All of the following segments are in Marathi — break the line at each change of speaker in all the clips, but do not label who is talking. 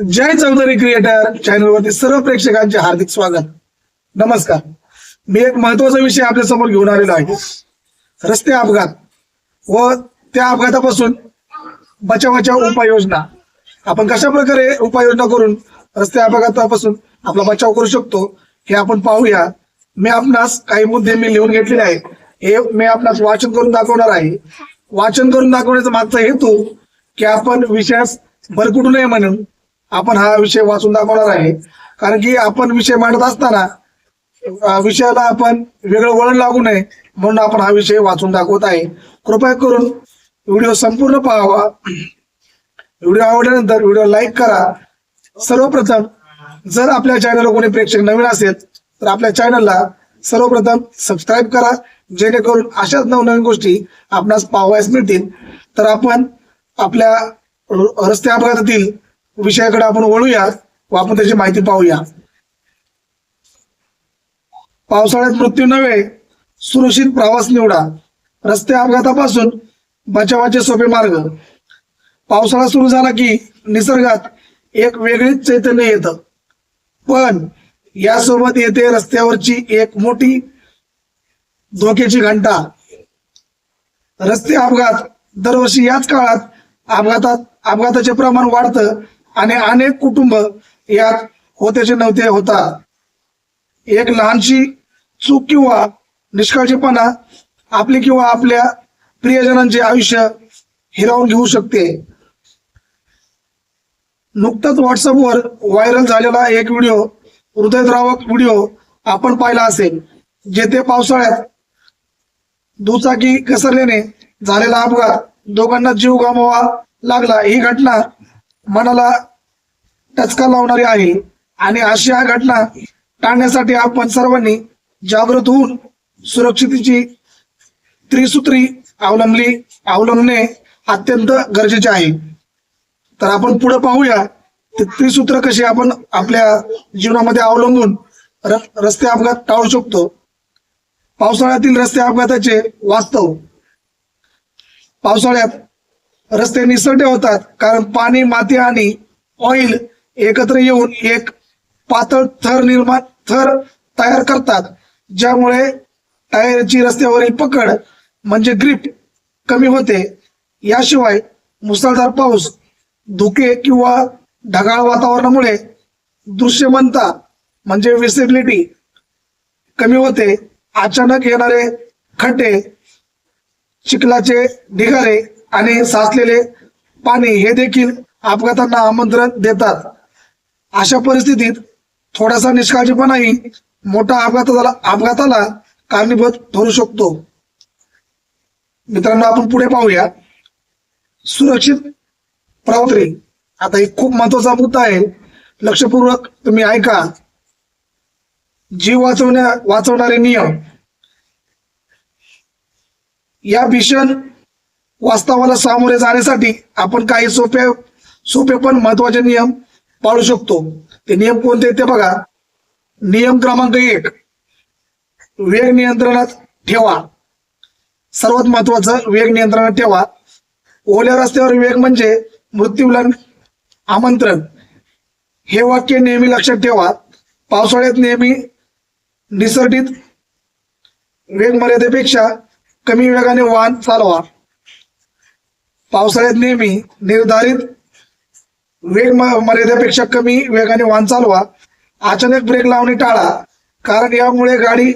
जय चौधरी क्रिएटर चॅनलवरती सर्व प्रेक्षकांचे हार्दिक स्वागत. नमस्कार. मी एक महत्त्वाचा विषय आपल्यासमोर घेऊन आलेलो आहे. रस्ते अपघात व त्या अपघातापासून बचावाच्या उपाययोजना. आपण कशा प्रकारे उपाययोजना करून रस्ते अपघातापासून आपला बचाव करू शकतो हे आपण पाहूया. मी आपणास काही मुद्दे मी लिहून घेतलेले आहेत. हे मी आपणास वाचन करून दाखवणार आहे. वाचन करून दाखवण्याचा मागचा हेतू की आपण विषयास भरकुटू नये म्हणून आपण हा विषय वाचून दाखवणार आहे. कारण की आपण विषय मांडत असताना विषयाला आपण वेगळं वळण लागू नये म्हणून आपण हा विषय वाचून दाखवत आहे. कृपया करून व्हिडिओ संपूर्ण पाहावा. व्हिडिओ आवडल्यानंतर व्हिडिओ लाईक करा. सर्वप्रथम जर आपल्या चॅनलवर कोणी प्रेक्षक नवीन असेल तर आपल्या चॅनलला सर्वप्रथम सबस्क्राईब करा. जेणेकरून अशाच नवनवीन गोष्टी आपणास पाहावयास मिळतील. तर आपण आपल्या रस्ते अपघातातील विषयाकडे आपण वळूया व आपण त्याची माहिती पाहूया. पावसाळ्यात मृत्यू नव्हे सुरक्षित प्रवास निवडा. रस्ते अपघातापासून बचावाचे सोपे मार्ग. पावसाळा सुरू झाला की निसर्गात एक वेगळीच चैतन्य येतं. पण यासोबत येते रस्त्यावरची एक मोठी धोक्याची घंटा. रस्ते अपघात दरवर्षी याच काळात अपघातात अपघाताचे प्रमाण वाढतं आणि अनेक कुटुंब यात होतेचे नव्हते होता. एक लहानशी चूक किंवा निष्काळजीपणा आपली किंवा आपल्या प्रियजनांचे आयुष्य हिरावून घेऊ शकते. नुकताच व्हॉट्सअपवर व्हायरल झालेला एक व्हिडिओ हृदयद्रावक व्हिडिओ आपण पाहिला असेल जेथे पावसाळ्यात दुचाकी घसरल्याने झालेला अपघात दोघांना जीव गमावा लागला. ही घटना मनाला टचका लावणारी आहे. आणि अशी हा घटना टाळण्यासाठी आपण सर्वांनी जागृत होऊन सुरक्षितेची त्रिसूत्री अवलंबली अवलंबणे अत्यंत गरजेचे आहे. तर आपण पुढे पाहूया त्रिसूत्र कसे आपण आपल्या जीवनामध्ये अवलंबून र- रस्ते अपघात टाळू शकतो. पावसाळ्यातील रस्ते अपघाताचे वास्तव. पावसाळ्यात रस्ते निसरडे होतात कारण पाणी माती आणि ऑइल एकत्र येऊन एक पातळ थर निर्माण थर तयार करतात. ज्यामुळे टायरची रस्त्यावरील पकड म्हणजे ग्रीप कमी होते. याशिवाय मुसळधार पाऊस धुके किंवा ढगाळ वातावरणामुळे दृश्यमनता म्हणजे विसिबिलिटी कमी होते. अचानक येणारे खड्डे चिखलाचे ढिगारे आणि साचलेले पाणी हे देखील अपघातांना आमंत्रण देतात. अशा परिस्थितीत थोडासा निष्काळजीपणाही मोठा अपघाताला अपघाताला कारणीभूत ठरू शकतो. मित्रांनो आपण पुढे पाहूया. सुरक्षित प्रवासरी आता एक खूप महत्त्वाचा मुद्दा आहे. लक्षपूर्वक तुम्ही ऐका. जीव वाचवण्या वाचवणारे नियम. या भीषण वास्तवाला सामोरे जाण्यासाठी आपण काही सोपे सोपे पण महत्त्वाचे नियम पाळू शकतो. ते नियम कोणते ते बघा. नियम क्रमांक एक. वेग नियंत्रणात ठेवा. सर्वात महत्वाचं वेग नियंत्रणात ठेवा. ओल्या रस्त्यावर वेग म्हणजे मृत्यूला आमंत्रण. हे वाक्य नेहमी लक्षात ठेवा. पावसाळ्यात नेहमी निसर्गित वेग मर्यादेपेक्षा कमी वेगाने वाहन चालवा. पावसाळ्यात नेहमी निर्धारित वेग मर्यादेपेक्षा कमी वेगाने वाहन चालवा. अचानक ब्रेक लावणे टाळा कारण यामुळे गाडी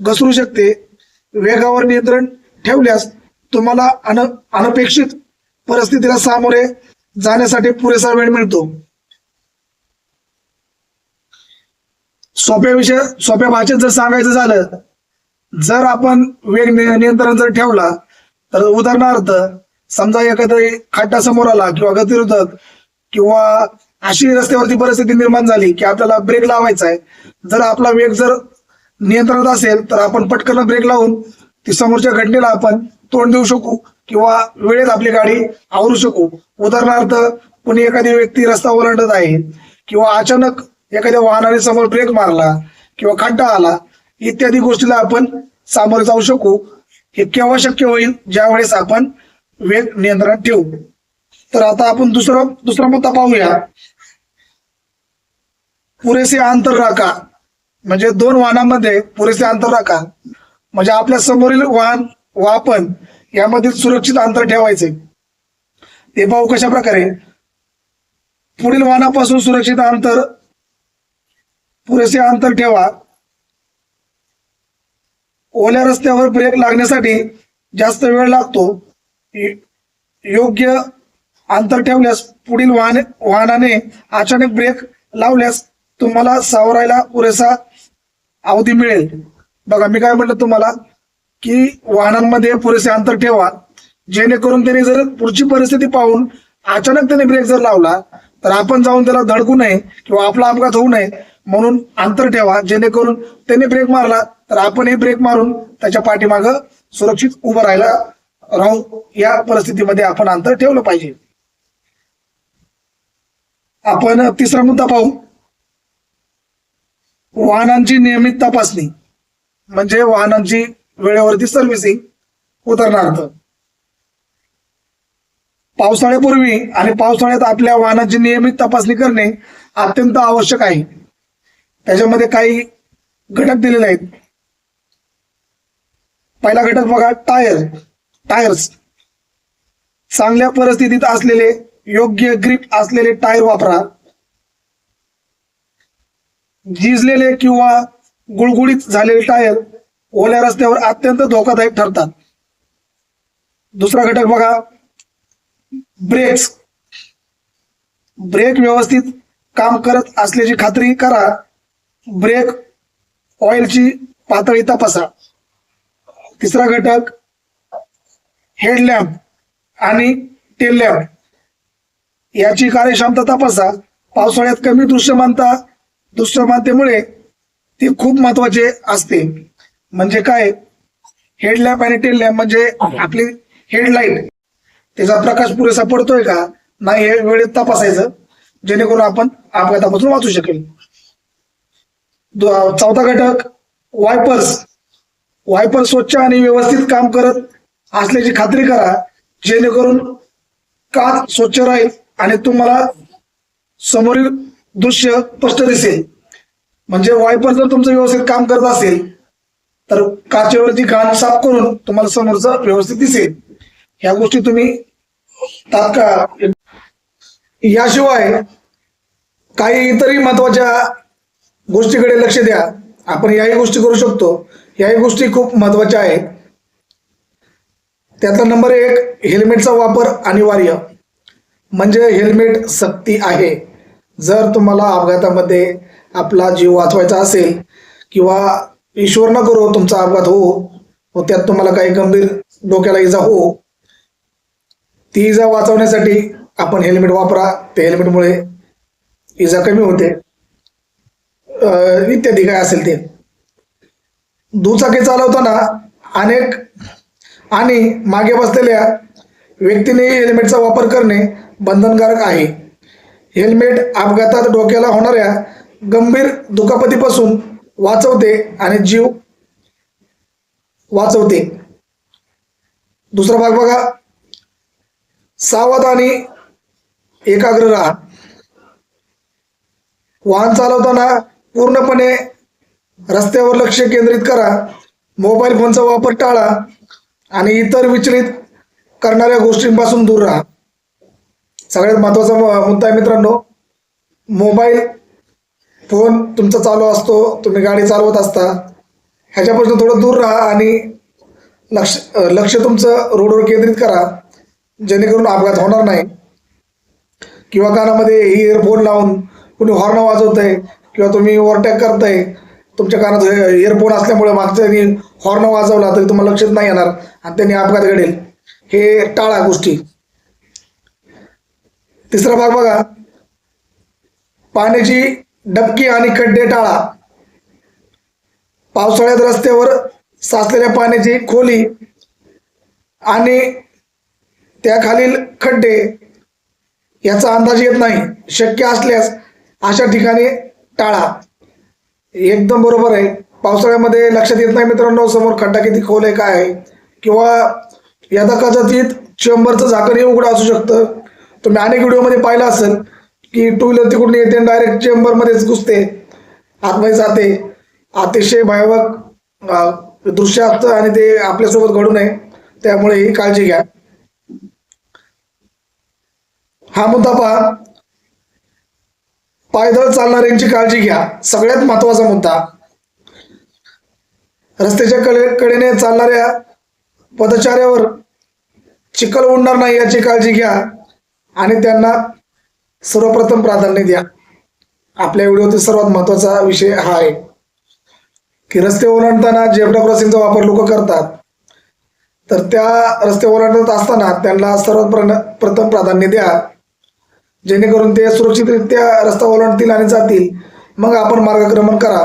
घसरू शकते. वेगावर नियंत्रण ठेवल्यास तुम्हाला अन अनपेक्षित परिस्थितीला सामोरे जाण्यासाठी पुरेसा वेळ मिळतो. सोप्या विषय सोप्या भाषेत जर सांगायचं झालं जर आपण वेग नि- नियंत्रण जर ठेवला तर उदाहरणार्थ समजा एखादा खड्डा समोर आला किंवा गतिरोधक किंवा अशी रस्त्यावरती परिस्थिती निर्माण झाली की आपल्याला ब्रेक लावायचा आहे जर आपला वेग जर नियंत्रणात असेल तर आपण पटकन ब्रेक लावून ती समोरच्या घटनेला आपण तोंड देऊ शकू किंवा वेळेत आपली गाडी आवरू शकू. उदाहरणार्थ कोणी एखादी व्यक्ती रस्ता ओलांडत आहे किंवा अचानक एखाद्या वाहनाने समोर ब्रेक मारला किंवा खड्डा आला इत्यादी गोष्टीला आपण सामोरे जाऊ शकू. हे केव्हा शक्य होईल? ज्या वेळेस आपण वेग नियंत्रणात ठेवू. तर आता आपण दुसरा दुसरा मुद्दा पाहूया. पुरेसे अंतर राखा. म्हणजे दोन वाहनांमध्ये पुरेसे अंतर राखा. म्हणजे आपल्या समोरील वाहन व आपण यामध्ये सुरक्षित अंतर ठेवायचे. ते पाहू कशा प्रकारे पुढील वाहनापासून सुरक्षित अंतर पुरेसे अंतर ठेवा. ओल्या रस्त्यावर ब्रेक लागण्यासाठी जास्त वेळ लागतो. योग्य अंतर ठेवल्यास पुढील वाहन वाहनाने अचानक ब्रेक लावल्यास तुम्हाला सावरायला पुरेसा अवधी मिळेल. बघा मी काय म्हटलं तुम्हाला? की वाहनांमध्ये पुरेसे अंतर ठेवा. जेणेकरून त्याने जर पुढची परिस्थिती पाहून अचानक त्याने ब्रेक जर लावला तर आपण जाऊन त्याला धडकू नये किंवा आपला अपघात होऊ नये म्हणून अंतर ठेवा. जेणेकरून त्याने ब्रेक मारला तर आपणही ब्रेक मारून त्याच्या पाठीमाग सुरक्षित उभं राहायला राहू या परिस्थितीमध्ये आपण अंतर ठेवलं पाहिजे. आपण तिसरा मुद्दा पाहू. वाहनांची नियमित तपासणी म्हणजे वाहनांची वेळेवरती सर्व्हिसिंग उदाहरणार्थ पावसाळ्यापूर्वी आणि पावसाळ्यात आपल्या वाहनाची नियमित तपासणी करणे अत्यंत आवश्यक आहे. त्याच्यामध्ये काही घटक दिलेले आहेत. पहिला घटक बघा टायर. टायर्स. चांगल्या परिस्थितीत असलेले योग्य ग्रीप असलेले टायर वापरा. झिजलेले किंवा गुळगुळीत झालेले टायर ओल्या रस्त्यावर अत्यंत धोकादायक ठरतात. दुसरा घटक बघा ब्रेक्स ब्रेक व्यवस्थित काम करत असल्याची खात्री करा. ब्रेक ऑइलची पातळी तपासा. तिसरा घटक हेडलॅम्प आणि टेल लॅम्प. याची कार्यक्षमता तपासा. पावसाळ्यात कमी दृश्यमानता दृश्यमानतेमुळे ती खूप महत्त्वाचे असते. म्हणजे काय? हेडलॅम्प आणि टेल लॅम्प म्हणजे आपली हेडलाईट त्याचा प्रकाश पुरेसा पडतोय का? नाही हे वेळेत तपासायचं. जेणेकरून आपण अपघातापासून वाचू शकेल. चौथा घटक वायपर्स वायपर स्वच्छ आणि व्यवस्थित काम करत असल्याची खात्री करा जेणेकरून काच स्वच्छ राहील आणि तुम्हाला समोरील दृश्य स्पष्ट दिसेल. म्हणजे वायपर जर तुमचं व्यवस्थित काम करत असेल तर काचेवरची घाण साफ करून तुम्हाला समोरचं व्यवस्थित दिसेल. ह्या गोष्टी तुम्ही तात्काळ याशिवाय काही इतरही महत्त्वाच्या गोष्टीकडे लक्ष द्या. आपण याही गोष्टी करू शकतो. याही गोष्टी खूप महत्त्वाच्या आहेत. त्यातला नंबर एक हेल्मेटचा वापर अनिवार्य. म्हणजे हेल्मेट सक्ती आहे. जर तुम्हाला अपघातामध्ये आपला जीव वाचवायचा असेल किंवा ईश्वर न करो तुमचा अपघात हो, हो त्यात तुम्हाला काही गंभीर डोक्याला इजा हो ती इजा वाचवण्यासाठी आपण हेल्मेट वापरा. त्या हेल्मेटमुळे इजा कमी होते. इत्यादी काय असेल ते. दुचाकी चालवताना अनेक आणि मागे बसलेल्या व्यक्तीने हेल्मेटचा वापर करणे बंधनकारक आहे. हेल्मेट अपघातात डोक्याला होणाऱ्या गंभीर दुखापतीपासून वाचवते आणि जीव वाचवते. दुसरा भाग बघा. सावध आणि एकाग्र राहा. वाहन चालवताना पूर्णपणे रस्त्यावर लक्ष केंद्रित करा. मोबाईल फोनचा वापर टाळा. आणि इतर विचलित करणाऱ्या गोष्टींपासून दूर राहा. सगळ्यात महत्त्वाचा मुद्दा आहे मित्रांनो मोबाईल फोन तुमचा चालू असतो तुम्ही गाडी चालवत असता ह्याच्यापासून थोडं दूर राहा आणि लक्ष लक्ष तुमचं रोडवर केंद्रित करा जेणेकरून अपघात होणार नाही. किंवा कानामध्ये इयरफोन लावून कुणी हॉर्न वाजवतंय किंवा तुम्ही ओव्हरटॅक करताय तुमच्या कानात इयरफोन असल्यामुळे मागच्यानी हॉर्न वाजवला तरी तुम्हाला लक्षात नाही येणार आणि त्यांनी अपघात घडेल. हे टाळा गोष्टी. तिसरा भाग बघा. पाण्याची डबकी आणि खड्डे टाळा. पावसाळ्यात रस्त्यावर साचलेल्या पाण्याची खोली आणि त्याखालील खड्डे याचा अंदाज येत नाही. शक्य असल्यास अशा ठिकाणी टाळा. एकदम बरोबर आहे. पावसाळ्यामध्ये लक्षात येत नाही मित्रांनो समोर खड्डा किती खोल आहे काय आहे. किंवा यदा कदाचित चेंबरचं झाकणही उघडं असू शकतं. तुम्ही अनेक व्हिडिओमध्ये पाहिलं असेल की टू व्हीलर तिकडून येते डायरेक्ट चेंबरमध्येच घुसते. आतमध्ये जाते. अतिशय भयावक दृश्य असतं आणि ते आपल्यासोबत घडू नये. त्यामुळे ही काळजी घ्या. हा मुद्दा पहा. पायदळ चालणाऱ्यांची काळजी घ्या. सगळ्यात महत्त्वाचा मुद्दा. रस्त्याच्या कडे कडेने चालणाऱ्या पदचाऱ्यावर चिखल उडणार नाही याची काळजी घ्या आणि त्यांना सर्वप्रथम प्राधान्य द्या. आपल्या व्हिडिओतील सर्वात महत्त्वाचा विषय हा आहे की रस्ते ओलांडताना जेब्रा क्रॉसिंगचा वापर लोक करतात. तर त्या रस्ते ओलांडत असताना त्यांना सर्वात प्र- प्रथम प्राधान्य द्या. जेणेकरून ते सुरक्षितरित्या रस्ता ओलांडतील आणि जातील. मग आपण मार्गक्रमण करा.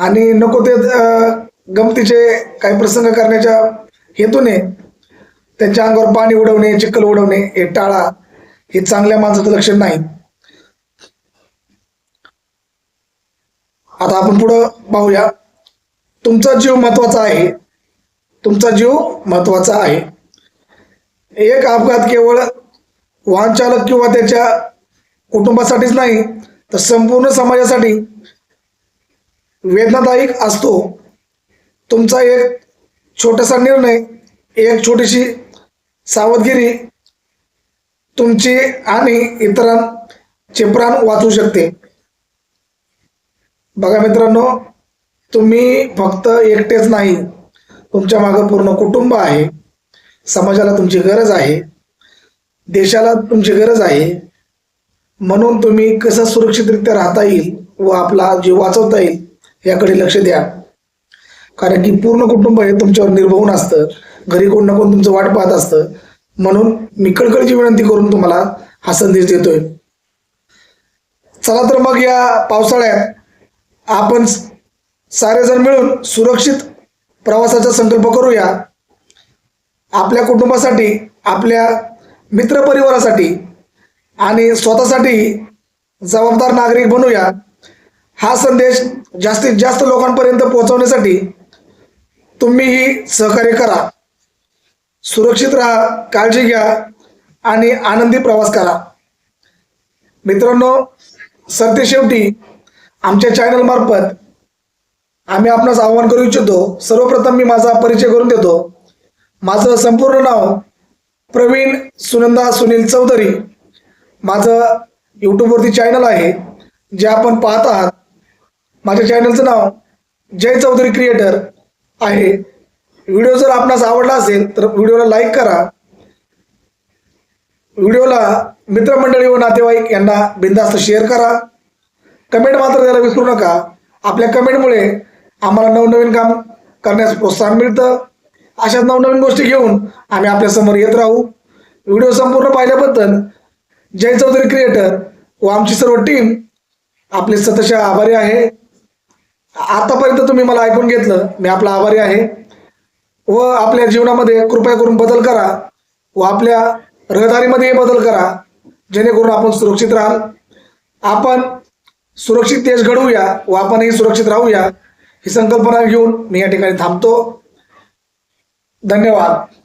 आणि नको ते गमतीचे काही प्रसंग करण्याच्या हेतूने त्यांच्या अंगावर पाणी उडवणे चिखल उडवणे हे टाळा. हे चांगल्या माणसाचं लक्षण नाही. आता आपण पुढं पाहूया. तुमचा जीव महत्त्वाचा आहे. तुमचा जीव महत्त्वाचा आहे. एक अपघात केवळ वाहन चालक किंवा त्याच्या कुटुंबासाठीच नाही तर संपूर्ण समाजासाठी वेदनादायक असतो. तुमचा एक छोटासा निर्णय एक छोटीशी सावधगिरी तुमची आणि इतरांचे प्राण वाचवू शकते. बघा मित्रांनो तुम्ही फक्त एकटेच नाही. तुमच्या मागं पूर्ण कुटुंब आहे. समाजाला तुमची गरज आहे. देशाला तुमची गरज आहे. म्हणून तुम्ही कसं सुरक्षितरित्या राहता येईल व आपला जीव वाचवता येईल याकडे लक्ष द्या. कारण की पूर्ण कुटुंब हे तुमच्यावर निर्भवून असतं. घरी कोण ना कोण तुमचं वाट पाहत असतं. म्हणून मी कळकळीची विनंती करून तुम्हाला हा संदेश देतोय. चला तर मग या पावसाळ्यात आपण स- सारेजण मिळून सुरक्षित प्रवासाचा संकल्प करूया. आपल्या कुटुंबासाठी आपल्या मित्रपरिवारासाठी आणि स्वतःसाठी जबाबदार नागरिक बनूया. हा संदेश जास्तीत जास्त लोकांपर्यंत पोहोचवण्यासाठी तुम्हीही सहकार्य करा. सुरक्षित राहा काळजी घ्या आणि आनंदी प्रवास करा. मित्रांनो सरते शेवटी आमच्या चॅनलमार्फत आम्ही आपणास आवाहन करू इच्छितो सर्वप्रथम मी माझा परिचय करून देतो. माझं संपूर्ण नाव प्रवीण सुनंदा सुनील चौधरी. माझं यूट्यूबवरती चॅनल आहे जे आपण पाहत आहात. माझ्या चॅनलचं नाव जय चौधरी क्रिएटर आहे. व्हिडिओ जर आपणास आवडला असेल तर व्हिडिओला लाईक करा. व्हिडिओला मित्रमंडळी व नातेवाईक यांना बिंदास्त शेअर करा. कमेंट मात्र द्यायला विसरू नका. आपल्या कमेंटमुळे आम्हाला नवनवीन काम करण्यास प्रोत्साहन मिळतं. अशाच नवनवीन गोष्टी घेऊन आम्ही आपल्यासमोर येत राहू. व्हिडिओ संपूर्ण पाहिल्याबद्दल जय चौधरी क्रिएटर व आमची सर्व टीम आपले सतशा आभारी आहे. आतापर्यंत तुम्ही मला ऐकून घेतलं मी आपला आभारी आहे. व आपल्या जीवनामध्ये कृपया करून बदल करा व आपल्या रहदारीमध्ये बदल करा. जेणेकरून आपण सुरक्षित राहाल. आपण सुरक्षित देश घडवूया व आपणही सुरक्षित राहूया. ही संकल्पना घेऊन मी या ठिकाणी थांबतो. धन्यवाद.